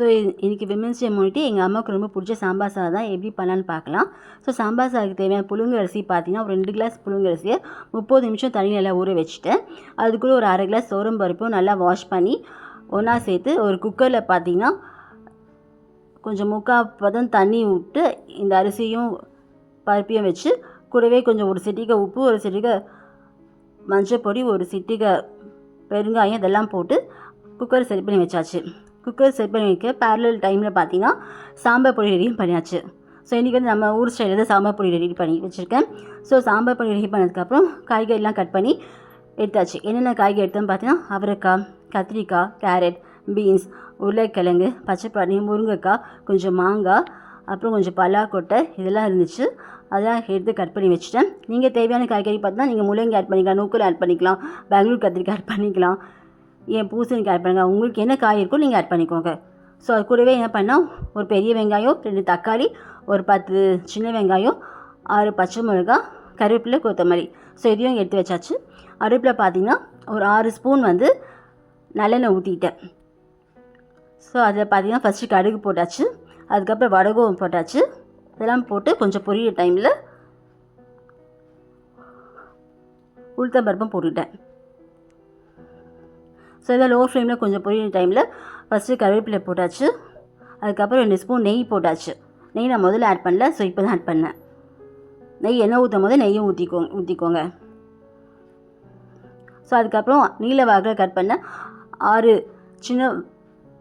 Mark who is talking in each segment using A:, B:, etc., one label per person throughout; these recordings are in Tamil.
A: ஸோ இன்றைக்கி விமன்ஸ் டே முன்னிட்டு எங்கள் அம்மாவுக்கு ரொம்ப பிடிச்ச சாம்பார் சாதம் தான் எப்படி பண்ணலான்னு பார்க்கலாம். ஸோ சாம்பார் சாதத்துக்கு தேவையான புழுங்க அரிசி பார்த்தீங்கன்னா ஒரு ரெண்டு கிளாஸ் புழுங்க அரிசியை முப்பது நிமிஷம் தண்ணி நல்லா ஊற வச்சுட்டேன் அதுக்குள்ளே ஒரு அரை கிளாஸ் சோரம் பருப்பும் நல்லா வாஷ் பண்ணி ஒன்றா சேர்த்து ஒரு குக்கரில் பார்த்தீங்கன்னா கொஞ்சம் முக்கால் பதம் தண்ணி விட்டு இந்த அரிசியும் பருப்பையும் வச்சு கூடவே கொஞ்சம் ஒரு சிட்டிகை உப்பு ஒரு சிட்டிகை மஞ்சள் பொடி ஒரு சிட்டிகை பெருங்காயம் இதெல்லாம் போட்டு குக்கர் செட் பண்ணி வச்சாச்சு. குக்கர் செட் பண்ணி வைக்க பேரலல் டைமில் பார்த்தீங்கன்னா சாம்பார் பொடி ரெடியும் பண்ணியாச்சு. ஸோ இன்றைக்கி வந்து நம்ம ஊர் ஸ்டைலில் தான் சாம்பார் பொடி ரெடி பண்ணி வச்சுருக்கேன். ஸோ சாம்பார் பொடி ரெடி பண்ணதுக்கப்புறம் காய்கறிலாம் கட் பண்ணி எடுத்தாச்சு. என்னென்ன காய்கறி எடுத்தோம்னு பார்த்தீங்கன்னா அவரைக்காய் கத்திரிக்காய் கேரட் பீன்ஸ் உருளைக்கிழங்கு பச்சைப்பழனி முருங்கைக்காய் கொஞ்சம் மாங்காய் அப்புறம் கொஞ்சம் பல்லாக்கொட்டை இதெல்லாம் இருந்துச்சு. அதெல்லாம் எடுத்து கட் பண்ணி வச்சுட்டேன். நீங்கள் தேவையான காய்கறி பார்த்தீங்கன்னா நீங்கள் முள்ளங்கி ஆட் பண்ணிக்கலாம் நூக்கல் ஆட் பண்ணிக்கலாம் பெங்களூர் கத்திரிக்காய் ஆட் பண்ணிக்கலாம். ஏன் பூசணிக்காய் ஆட் பண்ணுங்கள் உங்களுக்கு என்ன காய் இருக்கோ நீங்கள் ஆட் பண்ணிக்கோங்க. ஸோ அது கூடவே என்ன பண்ணால் ஒரு பெரிய வெங்காயம் ரெண்டு தக்காளி ஒரு பத்து சின்ன வெங்காயம் ஆறு பச்சை மிளகாய் கருவேப்பிலை கொத்தமல்லி. ஸோ இதையும் எடுத்து வச்சாச்சு. அடுப்பில் பார்த்தீங்கன்னா ஒரு ஆறு ஸ்பூன் வந்து நல்லெண்ணெய் ஊற்றிட்டேன் ஸோ அதில் பார்த்தீங்கன்னா ஃபஸ்ட்டு கடுகு போட்டாச்சு. அதுக்கப்புறம் வடகம் போட்டாச்சு. இதெல்லாம் போட்டு கொஞ்சம் பொரியிற டைமில் உளுத்தம்பருப்பும் போட்டுக்கிட்டேன். ஸோ இதை லோ ஃப்ளேமில் கொஞ்சம் பொரியிற டைமில் ஃபஸ்ட்டு கருவேப்பிலை போட்டாச்சு. அதுக்கப்புறம் ரெண்டு ஸ்பூன் நெய் போட்டாச்சு. நெய் நான் முதல்ல ஆட் பண்ணல ஸோ இப்போ தான் ஆட் பண்ணேன். நெய் எண்ணெய் ஊற்றும் போது நெய்யும் ஊற்றிக்கோங்க ஊற்றிக்கோங்க ஸோ அதுக்கப்புறம் நீல வாக்கில் கட் பண்ண ஆறு சின்ன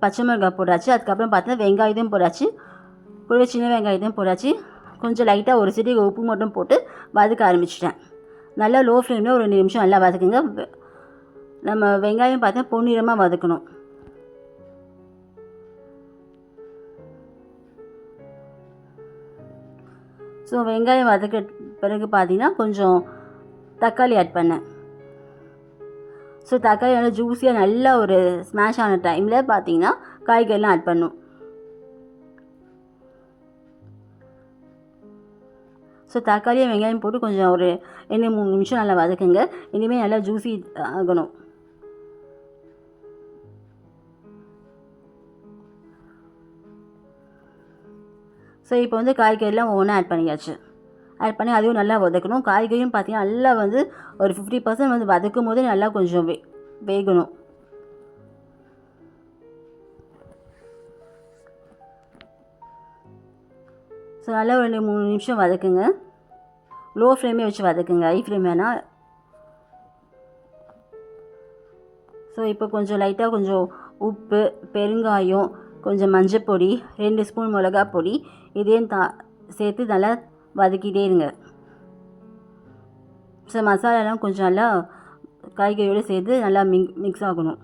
A: பச்சை மிளகாய் போட்டாச்சு. அதுக்கப்புறம் பார்த்தீங்கன்னா வெங்காயத்தையும் போட்டாச்சு. கூடவே சின்ன வெங்காயத்தையும் போட்டாச்சு. கொஞ்சம் லைட்டாக ஒரு சிட்டி உப்பு மட்டும் போட்டு வதக்க ஆரம்பிச்சிட்டேன். நல்லா லோ ஃப்ளேமில் ஒரு ரெண்டு நிமிஷம் நல்லா வதக்குங்க. நம்ம வெங்காயம் பார்த்தா பொன்னிறமாக வதக்கணும். ஸோ வெங்காயம் வதக்க பிறகு பார்த்தீங்கன்னா கொஞ்சம் தக்காளி ஆட் பண்ணேன். ஸோ தக்காளி நல்லா ஜூஸியாக நல்லா ஒரு ஸ்மாஷ் ஆன டைமில் பார்த்தீங்கன்னா காய்கறிலாம் ஆட் பண்ணும். ஸோ தக்காளியும் வெங்காயம் போட்டு கொஞ்சம் ஒரு ரெண்டு மூணு நிமிஷம் நல்லா வதக்குங்க. இனிமேல் நல்லா ஜூஸி ஆகணும். ஸோ இப்போ வந்து காய்கறிலாம் ஒவ்வொன்றா ஆட் பண்ணியாச்சு. ஆட் பண்ணி அதையும் நல்லா வதக்கணும். காய்கறியும் பார்த்தீங்கன்னா நல்லா வந்து ஒரு ஃபிஃப்டி பர்சன்ட் வந்து வதக்கும் போது நல்லா கொஞ்சம் வே வேகணும். ஸோ நல்லா ஒரு ரெண்டு மூணு நிமிஷம் வதக்குங்க. லோ ஃப்ளேமே வச்சு வதக்குங்க. ஹை ஃப்ளேம் வேணால் ஸோ இப்போ கொஞ்சம் லைட்டாக கொஞ்சம் உப்பு பெருங்காயம் கொஞ்சம் மஞ்சள் பொடி ரெண்டு ஸ்பூன் மிளகா பொடி இதையும் தா சேர்த்து நல்லா வதக்கிட்டே இருங்க. ஸோ மசாலாலாம் கொஞ்சம் நல்லா காய்கறியோடு சேர்த்து நல்லா மிக் மிக்ஸ் ஆகணும்.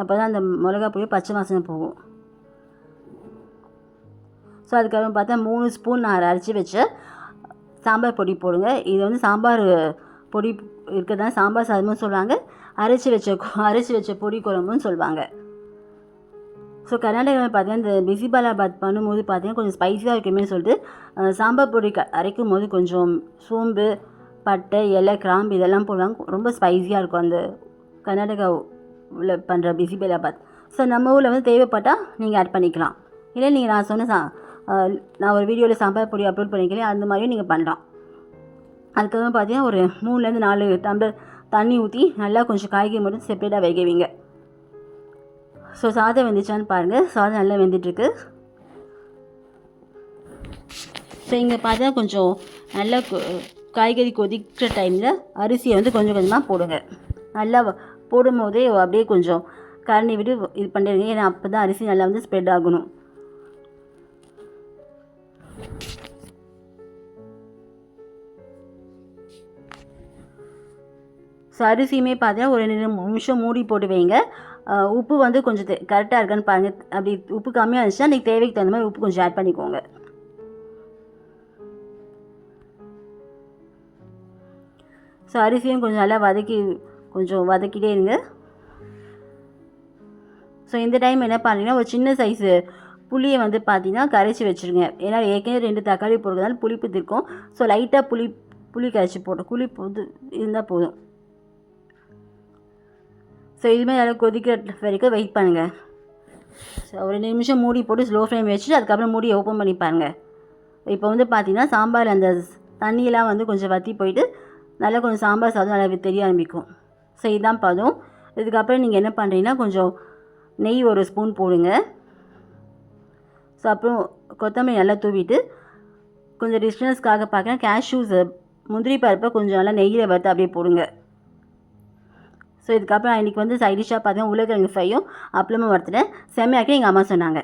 A: அப்போ தான் அந்த மிளகா பொடி பச்சை வாசனை போகும். ஸோ அதுக்கப்புறம் பார்த்தா மூணு ஸ்பூன் நான் அரைச்சி வச்ச சாம்பார் பொடி போடுங்க. இது வந்து சாம்பார் பொடி இருக்கிறதா சாம்பார் சாதமும் சொல்லுவாங்க. அரைச்சி வச்ச அரைச்சி வச்ச பொடி குழம்புன்னு சொல்லுவாங்க. ஸோ கர்நாடகாவில் பார்த்தீங்கன்னா இந்த பிசிபாலாபாத் பண்ணும்போது பார்த்தீங்கன்னா கொஞ்சம் ஸ்பைஸியாக இருக்குமே சொல்லிட்டு சாம்பார் பொடி க அரைக்கும் போது கொஞ்சம் சோம்பு பட்டை இலை கிராம்பு இதெல்லாம் போடுவாங்க. ரொம்ப ஸ்பைஸியாக இருக்கும் அந்த கர்நாடகாவில் பண்ணுற பிசிபாலாபாத் ஸோ நம்ம ஊரில் வந்து தேவைப்பட்டால் நீங்கள் ஆட் பண்ணிக்கலாம். இல்லை நீங்கள் நான் சொன்ன சா நான் ஒரு வீடியோவில் சாம்பார் பொடி அப்லோட் பண்ணிக்கிறேன் அந்த மாதிரியும் நீங்கள் பண்ணலாம். அதுக்கப்புறம் பார்த்தீங்கன்னா ஒரு மூணுலேருந்து நாலு டம்ளர் தண்ணி ஊற்றி நல்லா கொஞ்சம் காய்கறி மட்டும் செப்பரேட்டாக வைக்கவீங்க ஸோ சாதம் வெந்துச்சான்னு பாருங்கள் சாதம் நல்லா வெந்துட்டுருக்கு. ஸோ இங்கே பார்த்தா கொஞ்சம் நல்லா காய்கறி கொதிக்கிற டைமில் அரிசியை வந்து கொஞ்சம் கொஞ்சமாக போடுங்க. நல்லா போடும் போடும்போதே அப்படியே கொஞ்சம் கரண்டி விட்டு இது பண்ணிடுங்க. ஏன்னா அப்போ தான் அரிசி நல்லா வந்து ஸ்ப்ரெட் ஆகணும். ஸோ அரிசியுமே பார்த்தீங்கன்னா ஒரு ரெண்டு நிமிஷம் மூடி போட்டு வைங்க. உப்பு வந்து கொஞ்சம் கரெக்டாக இருக்கான்னு பாருங்கள் அப்படி உப்பு கம்மியாக இருந்துச்சுன்னா நீங்கள் தேவைக்கு தகுந்த மாதிரி உப்பு கொஞ்சம் ஆட் பண்ணிக்கோங்க. ஸோ அரிசியும் கொஞ்சம் நல்லா வதக்கி கொஞ்சம் வதக்கிட்டே இருங்க. ஸோ இந்த டைம் என்ன பண்ணுறீங்கன்னா ஒரு சின்ன சைஸு புளியை வந்து பார்த்தீங்கன்னா கரைச்சி வச்சுருங்க. ஏன்னா ஏற்கனவே ரெண்டு தக்காளி போடுறதுனால புளிப்பு இருக்கும் ஸோ லைட்டாக புளி புளி கரைச்சி போட்டோம் புளி போது இருந்தால் போதும். ஸோ இதுமாதிரி நல்லா கொதிக்கிற வரைக்கும் வெயிட் பண்ணுங்கள் ஸோ ஒரு ரெண்டு நிமிஷம் மூடி போட்டு ஸ்லோ ஃப்ளேம் வச்சுட்டு அதுக்கப்புறம் மூடி ஓப்பன் பண்ணி பாருங்கள் இப்போ வந்து பார்த்தீங்கன்னா சாம்பார் அந்த தண்ணியெலாம் வந்து கொஞ்சம் வற்றி போயிட்டு நல்லா கொஞ்சம் சாம்பார் சாதம் நல்லா தெரிய ஆரம்பிக்கும். ஸோ இதுதான் பதம். இதுக்கப்புறம் நீங்கள் என்ன பண்ணுறீங்கன்னா கொஞ்சம் நெய் ஒரு ஸ்பூன் போடுங்க. ஸோ அப்புறம் கொத்தமல்லி நல்லா தூவிட்டு கொஞ்சம் டிஸ்டன்ஸ்க்காக பார்க்குறேன். கேஷ்யூஸ் முந்திரி பருப்பை கொஞ்சம் நல்லா நெய்யில் வறுத்து அப்படியே போடுங்க. ஸோ இதுக்கப்புறம் இன்றைக்கி வந்து சைடிஷாக பார்த்தீங்கன்னா உருளைக்கிழங்கு ஃப்ரையும் அப்பளமும் வறுத்துட்டேன். செம்மையாக்கி எங்கள் அம்மா சொன்னாங்க.